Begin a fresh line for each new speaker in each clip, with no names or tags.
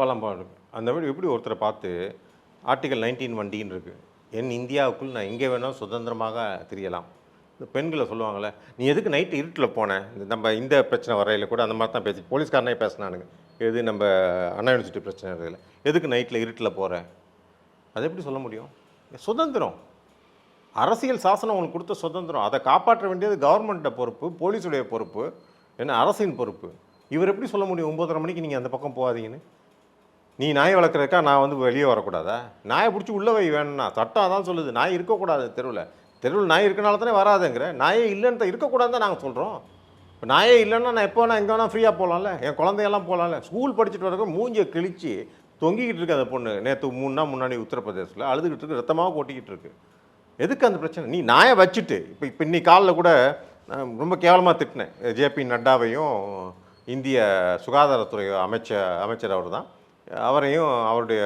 தப்பாலாம் அந்த மாதிரி எப்படி ஒருத்தரை பார்த்து ஆர்டிகல் நைன்டீன் வண்டின்னு இருக்குது என் இந்தியாவுக்குள் நான் எங்கே வேணாலும் சுதந்திரமாக தெரியலாம். இந்த பெண்களை சொல்லுவாங்கள்ல நீ எதுக்கு நைட்டு இருட்டில் போனேன் இந்த நம்ம இந்த பிரச்சனை வரையில் கூட அந்த மாதிரி தான் பேசி போலீஸ்காரனே பேசினானுங்க. எது நம்ம அண்ணா யூனிவர்சிட்டி பிரச்சனை இதில் எதுக்கு நைட்டில் இருட்டில் போகிறேன் அது எப்படி சொல்ல முடியும்? சுதந்திரம். அரசியல் சாசனம் உங்களுக்கு கொடுத்த சுதந்திரம். அதை காப்பாற்ற வேண்டியது கவர்மெண்ட்டை பொறுப்பு போலீஸுடைய பொறுப்பு என்ன அரசின் பொறுப்பு. இவர் எப்படி சொல்ல முடியும்? ஒம்பதரை மணிக்கு நீங்கள் அந்த பக்கம் போகாதீங்கன்னு. நீ நாய் வளர்க்குறதுக்கா நான் வந்து வெளியே வரக்கூடாதா? நாயை பிடிச்சி உள்ள வை வேணும்னா. சட்டம் அதான் சொல்லுது. நாய் இருக்கக்கூடாது தெருவில். தெருவில் நாய் இருக்கனால தானே வராதுங்கிற. நாயே இல்லைன்னு இருக்கக்கூடாதுன்னு தான் நாங்கள் சொல்கிறோம் இப்போ நாயே இல்லைன்னா நான் எப்போ வேணால் எங்கே வேணால் ஃப்ரீயாக போகலாம்ல என் குழந்தையெல்லாம் போகலாம்ல ஸ்கூல் படிச்சுட்டு வரக்க மூஞ்சியை கிழிச்சு தொங்கிக்கிட்டு இருக்கு அந்த பொண்ணு. நேற்று மூணு நாள் முன்னாடி உத்தரப்பிரதேசத்தில். அழுதுகிட்டு இருக்கு. ரத்தமாக கொட்டிக்கிட்டு இருக்கு. எதுக்கு அந்த பிரச்சனை? நீ நாயை வச்சுட்டு இப்போ இப்போ இன்னி காலில் கூட நான் ரொம்ப கேவலமாக திட்டினேன். ஜேபி நட்டாவையும் இந்திய சுகாதாரத்துறை அமைச்சர் அமைச்சர் அவர் தான் அவரையும் அவருடைய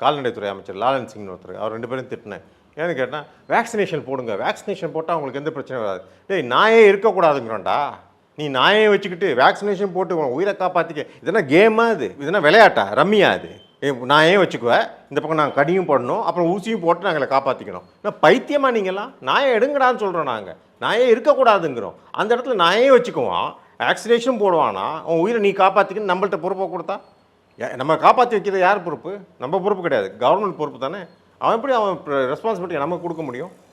கால்நடைத்துறை அமைச்சர் லாலன் சிங்னு ஒருத்தர் அவர் ரெண்டு பேரும் திட்டினேன். ஏன்னு கேட்டால் வேக்சினேஷன் போடுங்க. வேக்சினேஷன் போட்டால் அவங்களுக்கு எந்த பிரச்சனையும் வராது. டேய் நாயே இருக்கக்கூடாதுங்கிறோண்டா நீ நாயை வச்சுக்கிட்டு வேக்சினேஷன் போட்டு உயிரை காப்பாற்றிக்க இதெல்லாம் கேமா இது? இதெல்லாம் விளையாட்டா? ரம்மியா இது. நாயே வச்சுக்குவேன் இந்த பக்கம் நாங்கள் கடியும் போடணும். அப்புறம் ஊசியும் போட்டு நாங்களை காப்பாற்றிக்கணும் ஏன்னா பைத்தியமாக நீங்களாம் நாயை எடுங்கடான்னு சொல்கிறோம் நாங்கள் நாயே இருக்கக்கூடாதுங்கிறோம். அந்த இடத்துல நாயே வச்சுக்குவான். வேக்சினேஷன் போடுவானா? உன் உயிரை நீ காப்பாற்றிக்கன்னு நம்மள்ட்ட பொறுப்பை கொடுத்தா? நம்ம காப்பாற்றி வைக்கிறது யார் பொறுப்பு? நம்ம பொறுப்பு கிடையாது. கவர்மெண்ட் பொறுப்பு தானே? அவன் எப்படி அவன் ரெஸ்பான்சிபிலிட்டி நம்ம கொடுக்க முடியும்?